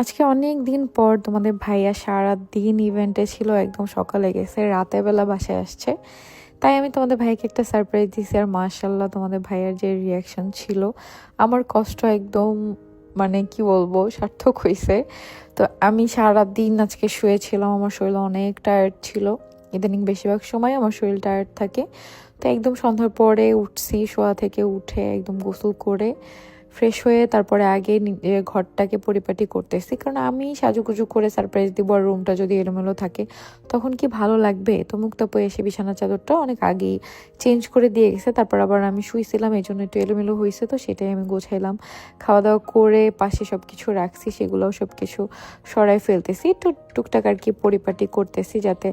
আজকে অনেক দিন পর তোমাদের ভাইয়া সারা দিন ইভেন্টে ছিল, একদম সকালে গেছে, রাতে বেলা বাসায় আসছে। তাই আমি তোমাদের ভাইকে একটা সারপ্রাইজ দিয়েছি আর মাশাল্লাহ তোমাদের ভাইয়ার যে রিয়াকশন ছিল, আমার কষ্ট একদম মানে কি বলব, সার্থক হয়েছে তো আমি সারা দিন আজকে শুয়েছিলাম, আমার শরীর অনেক টায়ার্ড ছিল। ইদানিং বেশিরভাগ সময় আমার শরীর টায়ার্ড থাকে। তো একদম সন্ধ্যার পরে উঠছি, শোয়া থেকে উঠে একদম গোসল করে ফ্রেশ হয়ে তারপরে আগে ঘরটাকে পরিপাটি করতেছি। কারণ আমি সাজুগুজু করে সারপ্রাইজ দিব আর রুমটা যদি এলোমেলো থাকে, তখন কি ভালো লাগবে? তো মুক্তাপু এসে বিছানা চাদরটা অনেক আগেই চেঞ্জ করে দিয়ে গেছে, তারপর আবার আমি শুয়েছিলাম এই জন্য একটু এলোমেলো হয়েছে তো সেটাই আমি গোছাইলাম। খাওয়া দাওয়া করে পাশে সব কিছু রাখছি, সেগুলোও সব কিছু সরাই ফেলতেছি। একটু টুকটাক আর কি পরিপাটি করতেছি যাতে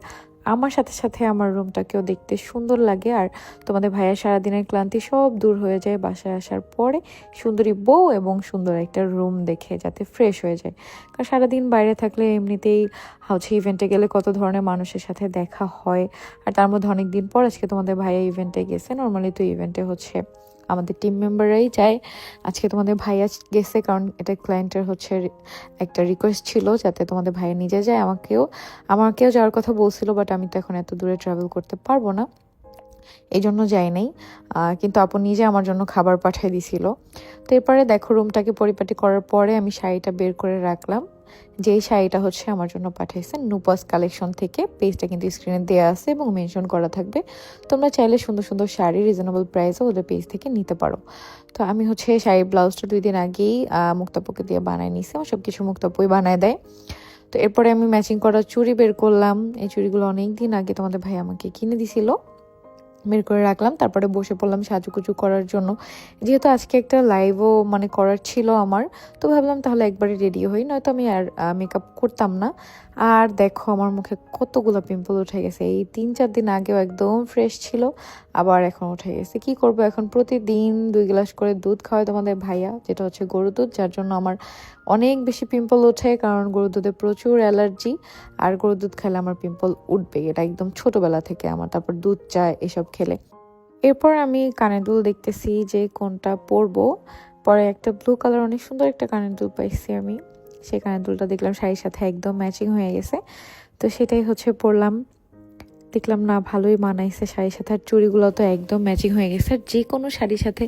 আমার সাথে সাথে আমার রুমটাকেও দেখতে সুন্দর লাগে আর তোমাদের ভাইয়ের সারাদিনের ক্লান্তি সব দূর হয়ে যায় বাসায় আসার পরে সুন্দরী বউ এবং সুন্দর একটা রুম দেখে যাতে ফ্রেশ হয়ে যায়। কারণ সারাদিন বাইরে থাকলে এমনিতেই হচ্ছে ইভেন্টে গেলে কত ধরনের মানুষের সাথে দেখা হয় আর তার মধ্যে অনেক দিন পর আজকে তোমাদের ভাইয়া ইভেন্টে গেছে। নর্মালি তো ইভেন্টে হচ্ছে আমাদের টিম মেম্বাররাই যায়। আজকে তোমাদের ভাইয়া গেছে কারণ এটা ক্লায়েন্টের হচ্ছে একটা রিকোয়েস্ট ছিল যাতে তোমাদের ভাইয়া নিজে যায়। আমাকেও আমাকেও যাওয়ার কথা বলছিল বাট আমি তো এখন এত দূরে ট্রাভেল করতে পারব না। এই জন্য যাই নাই। কিন্তু আপু নিজে আমার জন্য খাবার পাঠিয়ে দিছিল। তো এরপরে দেখো রুমটাকে পরিপাটি করার পরে আমি শাড়িটা বের করে রাখলাম। যেই শাড়িটা হচ্ছে আমার জন্য পাঠাইছেন নুপাস কালেকশন থেকে। পেজটা কিন্তু স্ক্রিনে দেওয়া আছে এবং মেনশন করা থাকবে। তোমরা চাইলে সুন্দর সুন্দর শাড়ি রিজনেবল প্রাইসে ওদের পেজ থেকে নিতে পারো। তো আমি হচ্ছে শাড়ির ব্লাউজটা দুই দিন আগেই মুক্তাপুকে দিয়ে বানাই নিছি আমার সব কিছু মুক্তাপুই বানায় দেয়। তো এরপরে আমি ম্যাচিং করা চুড়ি বের করলাম। এই চুড়িগুলো অনেক দিন আগে তোমাদের ভাই আমাকে কিনে দিছিল। বের করে রাখলাম, তারপরে বসে পড়লাম সাজুকুচু করার জন্য। যেহেতু আজকে একটা লাইভও মানে করার ছিল আমার, তো ভাবলাম তাহলে একবারে রেডি হই, নয়তো আমি আর মেকআপ করতাম না। আর দেখো আমার মুখে কতগুলো পিম্পল উঠে গেছে, এই তিন চার দিন আগেও একদম ফ্রেশ ছিল, আবার এখন উঠে গেছে। কি করব এখন? প্রতিদিন দুই গ্লাস করে দুধ খাওয়াই তোমাদের ভাইয়া, যেটা হচ্ছে গরু দুধ, যার জন্য আমার অনেক বেশি পিম্পল ওঠে, কারণ গরু দুধে প্রচুর অ্যালার্জি আর গরু দুধ খেলে আমার পিম্পল উঠবে এটা একদম ছোটবেলা থেকে আমার। তারপর দুধ চা, এসব খেলে। এরপর আমি কানের দুল দেখতেছি যে কোনটা পরবো। পরে একটা ব্লু কালার অনেক সুন্দর একটা কানের দুল পাইছি আমি। সেই কানের দুলটা দেখলাম শাড়ির সাথে একদম ম্যাচিং হয়ে গেছে। তো সেটাই হচ্ছে পরলাম। দেখলাম, না, ভালোই মানাইছে শাড়ির সাথে। আর চুড়িগুলো তো একদম ম্যাচিং হয়ে গেছে। আর যে কোনো শাড়ির সাথে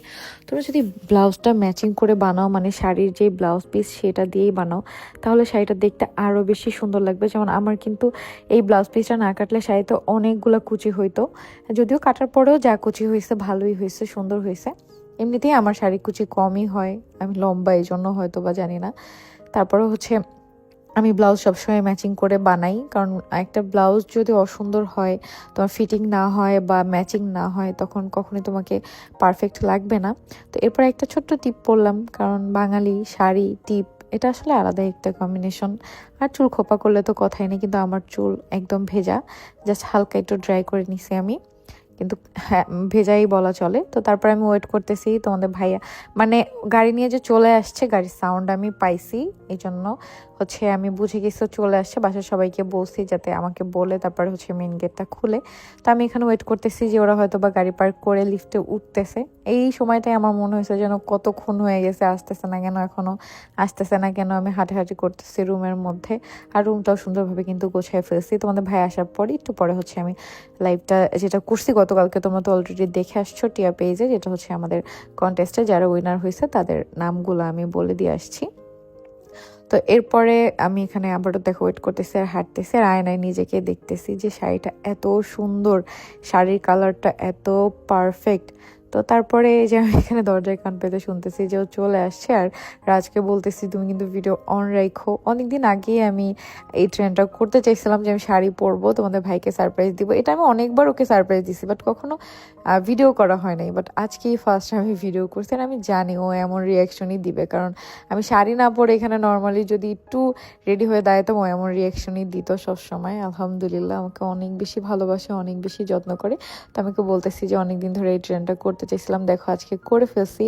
তোমরা যদি ব্লাউজটা ম্যাচিং করে বানাও মানে শাড়ির যে ব্লাউজ পিস সেটা দিয়েই বানাও, তাহলে শাড়িটা দেখতে আরও বেশি সুন্দর লাগবে। যেমন আমার কিন্তু এই ব্লাউজ পিসটা না কাটলে শাড়িতে অনেকগুলো কুচি হইতো। যদিও কাটার পরেও যা কুচি হয়েছে, ভালোই হয়েছে, সুন্দর হয়েছে। এমনিতেই আমার শাড়ি কুচি কমই হয়। আমি লম্বা এই জন্য হয়তো বা জানি না। তারপরে হচ্ছে আমি ব্লাউজ সবসময় ম্যাচিং করে বানাই, কারণ একটা ব্লাউজ যদি অসুন্দর হয়, তোমার ফিটিং না হয় বা ম্যাচিং না হয়, তখন কখনোই তোমাকে পারফেক্ট লাগবে না। তো এরপর একটা ছোট্ট টিপ পরলাম কারণ বাঙালি শাড়ি টিপ এটা আসলে আলাদা একটা কম্বিনেশন আর চুল খোপা করলে তো কথাই নেই, কিন্তু আমার চুল একদম ভেজা জাস্ট হালকা একটু ড্রাই করে নিছি আমি। কিন্তু হ্যাঁ ভেজাই বলা চলে। তো তারপর আমি ওয়েট করতেছি, তোমাদের ভাইয়া মানে গাড়ি নিয়ে যে চলে আসছে, গাড়ির সাউন্ড আমি পাইছি এই জন্য হচ্ছে আমি বুঝে গেছি, চলে আসছে, বাসার সবাইকে বলছি যাতে আমাকে বলে, তারপরে হচ্ছে মেন গেটটা খুলে। তো আমি এখানে ওয়েট করতেছি যে ওরা হয়তো বা গাড়ি পার্ক করে লিফটে উঠতেছে। এই সময়টাই আমার মনে হয়েছে যেন কতক্ষণ হয়ে গেছে, আসতেছে না কেন এখনও আসতেছে না কেন, আমি হাঁটাহাঁটি করতেছি রুমের মধ্যে। আর রুমটাও সুন্দরভাবে কিন্তু গোছায় ফেলছি। তোমাদের ভাই আসার পরে একটু পরে হচ্ছে আমি লাইভটা যেটা করছি গতকালকে তোমরা তো অলরেডি দেখে আসছো টিয়া পেজে যেটা হচ্ছে আমাদের কন্টেস্টে যারা উইনার হয়েছে তাদের নামগুলো আমি বলে দিয়ে আসছি। তো এরপরে আমি এখানে আবারও দেখো ওয়েট করতেছি আর হাঁটতেছি আর আয়নায় নিজেকে দেখতেছি যে শাড়িটা এত সুন্দর, শাড়ির কালারটা এত পারফেক্ট তো তারপরে যে আমি এখানে দরজায় কান পেতে শুনতেছি যে ও চলে আসছে আর রাজকে বলতেছি, তুমি কিন্তু ভিডিও অন রাখো অনেকদিন আগেই আমি এই ট্রেনটা করতে চাইছিলাম যে আমি শাড়ি পরবো, তোমাদের ভাইকে সারপ্রাইজ দিব। এটা আমি অনেকবার ওকে সারপ্রাইজ দিছি বাট কখনো ভিডিও করা হয় নাই। বাট আজকেই ফার্স্ট আমি ভিডিও করছি আর আমি জানি ও এমন রিয়াকশনই দিবে, কারণ আমি শাড়ি না পরে এখানে নর্মালি যদি একটু রেডি হয়ে দাঁড়াতাম ও এমন রিয়াকশনই দিত সবসময়। আলহামদুলিল্লাহ, আমাকে অনেক বেশি ভালোবাসে, অনেক বেশি যত্ন করে। তো আমাকে বলতেছি যে অনেকদিন ধরে এই ট্রেনটা করতে করতে চাইছিলাম, দেখো আজকে করে ফেলছি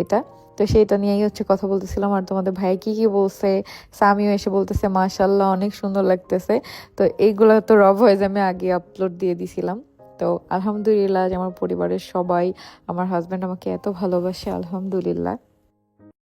এটা। তো সেইটা নিয়েই হচ্ছে কথা বলতেছিলাম, আর তোমাদের ভাই কি কি বলছে সামিও এসে বলতেছে মাশাল্লাহ অনেক সুন্দর লাগতেছে। তো এইগুলো তো রব হয়ে আমি আগে আপলোড দিয়ে দিছিলাম। তো আলহামদুলিল্লাহ আমার পরিবারের সবাই, আমার হাজব্যান্ড আমাকে এত ভালোবাসে, আলহামদুলিল্লাহ।